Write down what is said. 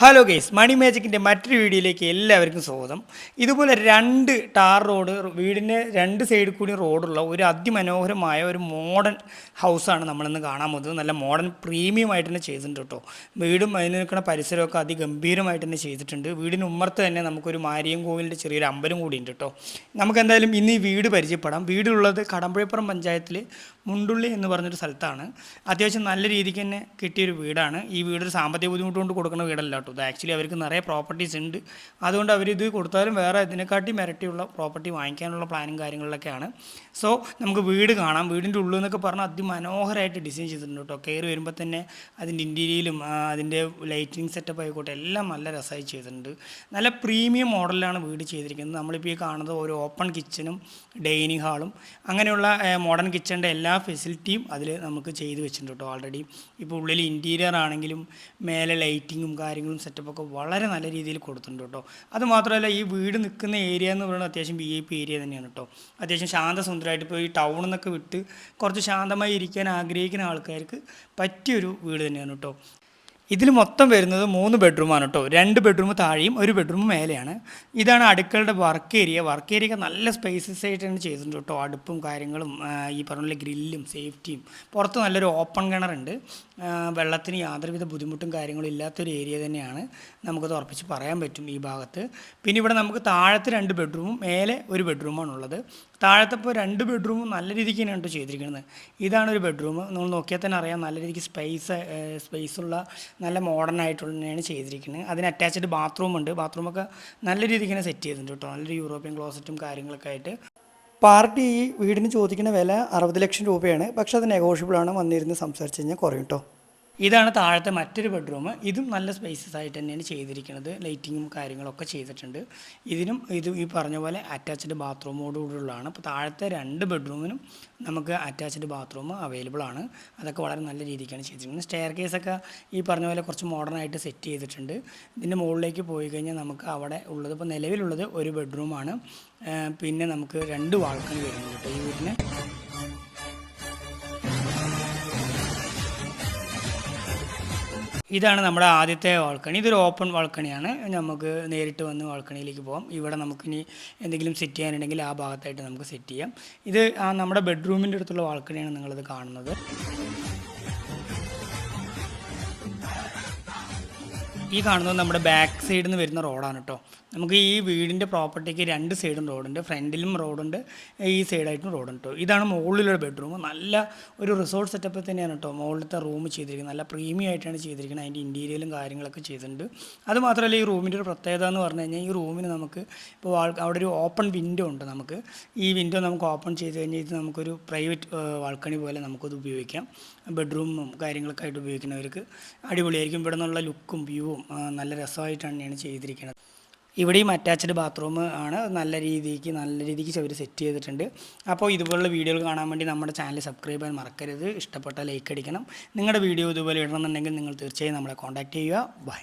Hello guys മണി മാജിക്കിന്റെ മറ്റൊരു വീഡിയോയിലേക്ക് എല്ലാവർക്കും സ്വാഗതം. ഇതുപോലെ രണ്ട് ടാർ റോഡ് വീടിന്റെ രണ്ട് സൈഡിൽ കൂടി റോഡുള്ള ഒരു അതിമനോഹരമായ ഒരു മോഡേൺ ഹൗസാണ് നമ്മളിന്ന് കാണാൻ പോകുന്നത്. നല്ല മോഡേൺ പ്രീമിയം ആയിട്ട് തന്നെ ചെയ്തിട്ടുണ്ട് കേട്ടോ. വീടും അതിന് നിൽക്കുന്ന പരിസരമൊക്കെ അതിഗംഭീരമായിട്ട് തന്നെ ചെയ്തിട്ടുണ്ട്. വീടിന് ഉമ്മർത്ത് തന്നെ നമുക്കൊരു മാരിയം കോവിലിന്റെ ചെറിയൊരു അമ്പലം കൂടി ഉണ്ട് കേട്ടോ. നമുക്ക് എന്തായാലും ഇന്ന് ഈ വീട് പരിചയപ്പെടാം. വീടുള്ളത് കടമ്പുഴപ്പുറം പഞ്ചായത്തിൽ മുണ്ടുള്ളി എന്ന് പറഞ്ഞൊരു സ്ഥലത്താണ്. അത്യാവശ്യം നല്ല രീതിക്ക് തന്നെ കിട്ടിയൊരു വീടാണ്. ഈ വീടൊരു സാമ്പത്തിക ബുദ്ധിമുട്ട് കൊണ്ട് കൊടുക്കുന്ന വീടല്ല കേട്ടോ. ഇത് ആക്ച്വലി അവർക്ക് നിറയെ പ്രോപ്പർട്ടീസ് ഉണ്ട്. അതുകൊണ്ട് അവരിത് കൊടുത്താലും വേറെ ഇതിനെക്കാട്ടി മിരട്ടിയുള്ള പ്രോപ്പർട്ടി വാങ്ങിക്കാനുള്ള പ്ലാനും കാര്യങ്ങളിലൊക്കെയാണ്. സോ നമുക്ക് വീട് കാണാം. വീടിന്റെ ഉള്ളിൽ നിന്നൊക്കെ പറഞ്ഞാൽ അതിമനോഹരമായിട്ട് ഡിസൈൻ ചെയ്തിട്ടുണ്ട് കേട്ടോ. കയറി വരുമ്പോൾ തന്നെ അതിന്റെ ഇന്റീരിയലും അതിന്റെ ലൈറ്റിംഗ് സെറ്റപ്പ് ആയിക്കോട്ടെ എല്ലാം നല്ല രസമായി ചെയ്തിട്ടുണ്ട്. നല്ല പ്രീമിയം മോഡലിലാണ് വീട് ചെയ്തിരിക്കുന്നത്. നമ്മളിപ്പോൾ ഈ കാണുന്നത് ഒരു ഓപ്പൺ കിച്ചനും ഡൈനിങ് ഹാളും അങ്ങനെയുള്ള മോഡേൺ കിച്ചണിന്റെ എല്ലാ ഫെസിലിറ്റിയും അതിൽ നമുക്ക് ചെയ്ത് വെച്ചിട്ടുണ്ട് കേട്ടോ ഓൾറെഡി ഇപ്പോൾ ഉള്ളിൽ ഇന്റീരിയർ ആണെങ്കിലും മേലെ ലൈറ്റിങ്ങും കാര്യങ്ങളും സെറ്റപ്പൊക്കെ വളരെ നല്ല രീതിയിൽ കൊടുത്തിട്ടുണ്ട് കേട്ടോ. അത് മാത്രമല്ല ഈ വീട് നിൽക്കുന്ന ഏരിയ എന്ന് പറയുന്നത് അത്യാവശ്യം ബി ഐ പി ഏരിയ തന്നെയാണ് കേട്ടോ. അത്യാവശ്യം ശാന്തസുന്ദരമായിട്ട് ഇപ്പോൾ ഈ ടൗണിൽ നിന്നൊക്കെ വിട്ട് കുറച്ച് ശാന്തമായി ഇരിക്കാൻ ആഗ്രഹിക്കുന്ന ആൾക്കാർക്ക് പറ്റിയൊരു വീട് തന്നെയാണ് കേട്ടോ. ഇതിൽ മൊത്തം വരുന്നത് മൂന്ന് ബെഡ്റൂമാണ് കേട്ടോ രണ്ട് ബെഡ്റൂം താഴെയും ഒരു ബെഡ്റൂം മേലെയാണ്. ഇതാണ് അടുക്കളുടെ വർക്ക് ഏരിയ വർക്ക് ഏരിയ നല്ല സ്പേസസ് ആയിട്ട് ആയിട്ടാണ് ചെയ്തിട്ടുണ്ട് കേട്ടോ അടുപ്പും കാര്യങ്ങളും ഈ പറഞ്ഞ ഗ്രില്ലും സേഫ്റ്റിയും പുറത്ത് നല്ലൊരു ഓപ്പൺ കിണറുണ്ട് വെള്ളത്തിന് യാതൊരുവിധ ബുദ്ധിമുട്ടും കാര്യങ്ങളും ഇല്ലാത്തൊരു ഏരിയ തന്നെയാണ്. നമുക്കത് ഉറപ്പിച്ച് പറയാൻ പറ്റും ഈ ഭാഗത്ത്. പിന്നെ ഇവിടെ നമുക്ക് താഴത്ത് രണ്ട് ബെഡ്റൂമും മേലെ ഒരു ബെഡ്റൂമാണുള്ളത് താഴത്തെ ഇപ്പോൾ രണ്ട് ബെഡ്റൂമും നല്ല രീതിക്ക് തന്നെയാണ് കേട്ടോ ചെയ്തിരിക്കുന്നത്. ഇതാണ് ഒരു ബെഡ്റൂം നമ്മൾ നോക്കിയാൽ തന്നെ അറിയാം നല്ല രീതിക്ക് സ്പേസ് സ്പേസുള്ള നല്ല മോഡേൺ ആയിട്ടുള്ള തന്നെയാണ് ചെയ്തിരിക്കുന്നത്. അതിന് അറ്റാച്ച്ഡ് ബാത്റൂം ഉണ്ട്. ബാത്റൂമൊക്കെ നല്ല രീതിക്ക് തന്നെ സെറ്റ് ചെയ്തിട്ടുണ്ട് കേട്ടോ നല്ലൊരു യൂറോപ്യൻ ക്ലോസറ്റും കാര്യങ്ങളൊക്കെ ആയിട്ട്. പാർട്ടി ഈ വീടിന് ചോദിക്കുന്ന വില അറുപത് ലക്ഷം രൂപയാണ്. പക്ഷേ അത് നെഗോഷ്യബിളാണ് വന്നിരുന്ന് സംസാരിച്ച് കഴിഞ്ഞാൽ കുറയും കേട്ടോ ഇതാണ് താഴത്തെ മറ്റൊരു ബെഡ്റൂം ഇതും നല്ല സ്പേസസ് ആയിട്ട് തന്നെയാണ് ചെയ്തിരിക്കുന്നത്. ലൈറ്റിങ്ങും കാര്യങ്ങളൊക്കെ ചെയ്തിട്ടുണ്ട്. ഇതിനും ഇത് ഈ പറഞ്ഞ പോലെ അറ്റാച്ച്ഡ് ബാത്റൂമോട് കൂടിയുള്ളതാണ്. അപ്പോൾ താഴത്തെ രണ്ട് ബെഡ്റൂമിനും നമുക്ക് അറ്റാച്ച്ഡ് ബാത്റൂം അവൈലബിൾ ആണ്. അതൊക്കെ വളരെ നല്ല രീതിക്കാണ് ചെയ്തിരിക്കുന്നത്. സ്റ്റെയർ കേസൊക്കെ ഈ പറഞ്ഞ പോലെ കുറച്ച് മോഡേൺ ആയിട്ട് സെറ്റ് ചെയ്തിട്ടുണ്ട്. ഇതിന്റെ മുകളിലേക്ക് പോയി കഴിഞ്ഞാൽ നമുക്ക് അവിടെ ഉള്ളത് ഇപ്പോൾ നിലവിലുള്ളത് ഒരു ബെഡ്റൂമാണ് പിന്നെ നമുക്ക് രണ്ട് വാൾക്കണി വരുന്നുണ്ട് ഈ വീട്ടിന് ഇതാണ് നമ്മുടെ ആദ്യത്തെ വാൾക്കണി. ഇതൊരു ഓപ്പൺ വാൾക്കണിയാണ്. നമുക്ക് നേരിട്ട് വന്ന് വാൾക്കണിയിലേക്ക് പോകാം ഇവിടെ നമുക്കിനി എന്തെങ്കിലും സെറ്റ് ചെയ്യാനുണ്ടെങ്കിൽ ആ ഭാഗത്തായിട്ട് നമുക്ക് സെറ്റ് ചെയ്യാം. ഇത് നമ്മുടെ ബെഡ്റൂമിന്റെ അടുത്തുള്ള വാൾക്കണിയാണ് നിങ്ങളിത് കാണുന്നത്. ഈ കാണുന്നത് നമ്മുടെ ബാക്ക് സൈഡിൽ നിന്ന് വരുന്ന റോഡാണ് കേട്ടോ. നമുക്ക് ഈ വീടിന്റെ പ്രോപ്പർട്ടിക്ക് രണ്ട് സൈഡും റോഡുണ്ട് ഫ്രണ്ടിലും റോഡുണ്ട് ഈ സൈഡായിട്ടും റോഡുണ്ട് കേട്ടോ ഇതാണ് മുകളിലുള്ള ബെഡ്റൂം. നല്ല ഒരു റിസോർട്ട് സെറ്റപ്പിൽ തന്നെയാണ് കേട്ടോ മുകളിലത്തെ റൂം ചെയ്തിരിക്കുന്നത്. നല്ല പ്രീമിയം ആയിട്ടാണ് ചെയ്തിരിക്കുന്നത്. അതിന്റെ ഇന്റീരിയലും കാര്യങ്ങളൊക്കെ ചെയ്തിട്ടുണ്ട്. അത് മാത്രമല്ല ഈ റൂമിന്റെ ഒരു പ്രത്യേകത എന്ന് പറഞ്ഞു കഴിഞ്ഞാൽ ഈ റൂമിന് നമുക്ക് ഇപ്പോൾ അവിടെ ഒരു ഓപ്പൺ വിൻഡോ ഉണ്ട് നമുക്ക്. ഈ വിൻഡോ നമുക്ക് ഓപ്പൺ ചെയ്ത് കഴിഞ്ഞാൽ ഇത് നമുക്കൊരു പ്രൈവറ്റ് വാൾക്കണി പോലെ നമുക്കത് ഉപയോഗിക്കാം. ബെഡ്റൂമും കാര്യങ്ങളൊക്കെ ആയിട്ട് ഉപയോഗിക്കുന്നവർക്ക് അടിപൊളിയായിരിക്കും. ഇവിടെ നിന്നുള്ള ലുക്കും വ്യൂവും നല്ല രസമായിട്ടാണ് ഞാൻ ചെയ്തിരിക്കുന്നത്. ഇവിടെയും അറ്റാച്ച്ഡ് ബാത്റൂം ആണ്. നല്ല രീതിക്ക് നല്ല രീതിക്ക് അവർ സെറ്റ് ചെയ്തിട്ടുണ്ട്. അപ്പോൾ ഇതുപോലുള്ള വീഡിയോകൾ കാണാൻ വേണ്ടി നമ്മുടെ ചാനൽ സബ്സ്ക്രൈബ് ചെയ്യാൻ മറക്കരുത്. ഇഷ്ടപ്പെട്ട ലൈക്ക് അടിക്കണം. നിങ്ങളുടെ വീഡിയോ ഇതുപോലെ ഇടണമെന്നുണ്ടെങ്കിൽ നിങ്ങൾ തീർച്ചയായും നമ്മളെ കോൺടാക്റ്റ് ചെയ്യുക. ബൈ